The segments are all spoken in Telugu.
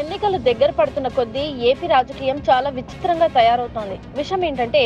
ఎన్నికలు దగ్గర పడుతున్న కొద్దీ ఏపీ రాజకీయం చాలా విచిత్రంగా తయారవుతోంది. విషయం ఏంటంటే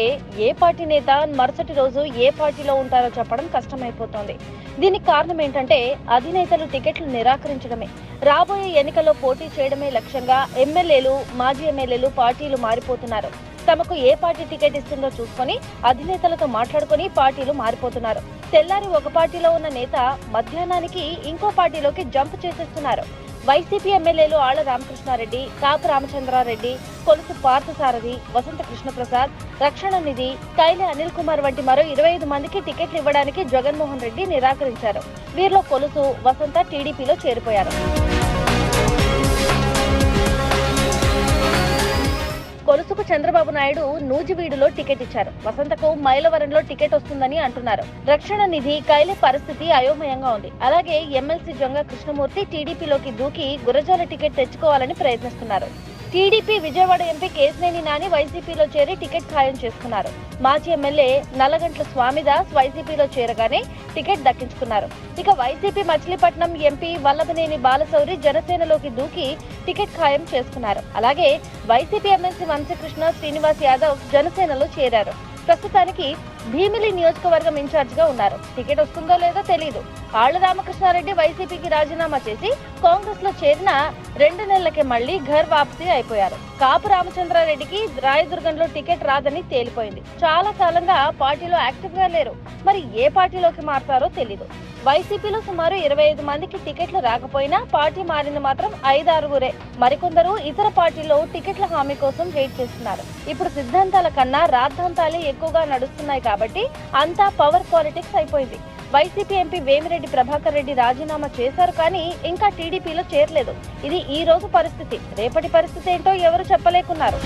ఏ పార్టీ నేత మరుసటి రోజు ఏ పార్టీలో ఉంటారో చెప్పడం కష్టమైపోతోంది. దీనికి కారణం ఏంటంటే అధినేతలు టికెట్లు నిరాకరించడమే. రాబోయే ఎన్నికల్లో పోటీ చేయడమే లక్ష్యంగా ఎమ్మెల్యేలు మాజీ ఎమ్మెల్యేలు పార్టీలు మారిపోతున్నారు. తమకు ఏ పార్టీ టికెట్ ఇస్తుందో చూసుకొని అధినేతలతో మాట్లాడుకొని పార్టీలు మారిపోతున్నారు. తెల్లారి ఒక పార్టీలో ఉన్న నేత మధ్యాహ్నానికి ఇంకో పార్టీలోకి జంప్ చేసేస్తున్నారు. వైసీపీ ఎమ్మెల్యేలు ఆళ్ళ రామకృష్ణారెడ్డి కాపు రామచంద్రారెడ్డి కొలుసు పార్థసారథి వసంత కృష్ణప్రసాద్ రక్షణ నిధి కైలి అనిల్ కుమార్ వంటి మరో ఇరవై ఐదు మందికి టికెట్లు ఇవ్వడానికి జగన్మోహన్ రెడ్డి నిరాకరించారు. వీరిలో కొలుసు వసంత టీడీపీలో చేరిపోయారు. చంద్రబాబు నాయుడు నూజివీడులో టికెట్ ఇచ్చారు. వసంతకు మైలవరంలో టికెట్ వస్తుందని అంటున్నారు. రక్షణ నిధి కైలే పరిస్థితి అయోమయంగా ఉంది. అలాగే ఎమ్మెల్సీ జొంగ కృష్ణమూర్తి టీడీపీలోకి దూకి గురజాల టికెట్ తెచ్చుకోవాలని ప్రయత్నిస్తున్నారు. టీడీపీ విజయవాడ ఎంపీ కేశినేని నాని వైసీపీలో చేరి టికెట్ ఖాయం చేసుకున్నారు. మాజీ ఎమ్మెల్యే నల్లగంట్ల స్వామిదాస్ వైసీపీలో చేరగానే టికెట్ దక్కించుకున్నారు. ఇక వైసీపీ మచిలీపట్నం ఎంపీ వల్లభనేని బాలశౌరి జనసేనలోకి దూకి టికెట్ ఖాయం చేసుకున్నారు. అలాగే వైసీపీ ఎమ్మెల్సీ వంశీకృష్ణ శ్రీనివాస్ యాదవ్ జనసేనలో చేరారు. ప్రస్తుతానికి భీమిలి నియోజకవర్గం ఇన్ఛార్జ్గా ఉన్నారు. టికెట్ వస్తుందో లేదో తెలియదు ఆళ్ళ రామకృష్ణారెడ్డి వైసీపీకి రాజీనామా చేసి కాంగ్రెస్లో చేరిన రెండు నెలలకే మళ్ళీ ఘర్ వాపసీ అయిపోయారు. కాపు రామచంద్రారెడ్డికి రాయదుర్గంలో టికెట్ రాదని తేలిపోయింది. చాలా కాలంగా పార్టీలో యాక్టివ్గా లేరు. మరి ఏ పార్టీలోకి మారతారో తెలీదు. వైసీపీలో సుమారు ఇరవై ఐదు మందికి టికెట్లు రాకపోయినా పార్టీ మారింది మాత్రం ఐదారుగురే. మరికొందరు ఇతర పార్టీలో టికెట్ల హామీ కోసం వెయిట్ చేస్తున్నారు. ఇప్పుడు సిద్ధాంతాల కన్నా రాద్ధాంతాలే ఎక్కువగా నడుస్తున్నాయి కాబట్టి కాబట్టి అంతా పవర్ పాలిటిక్స్ అయిపోయింది. వైసీపీ ఎంపీ వేమిరెడ్డి ప్రభాకర్ రెడ్డి రాజీనామా చేశారు కానీ ఇంకా టీడీపీలో చేరలేదు. ఇది ఈ రోజు పరిస్థితి. రేపటి పరిస్థితి ఏంటో ఎవరు చెప్పలేకున్నారు.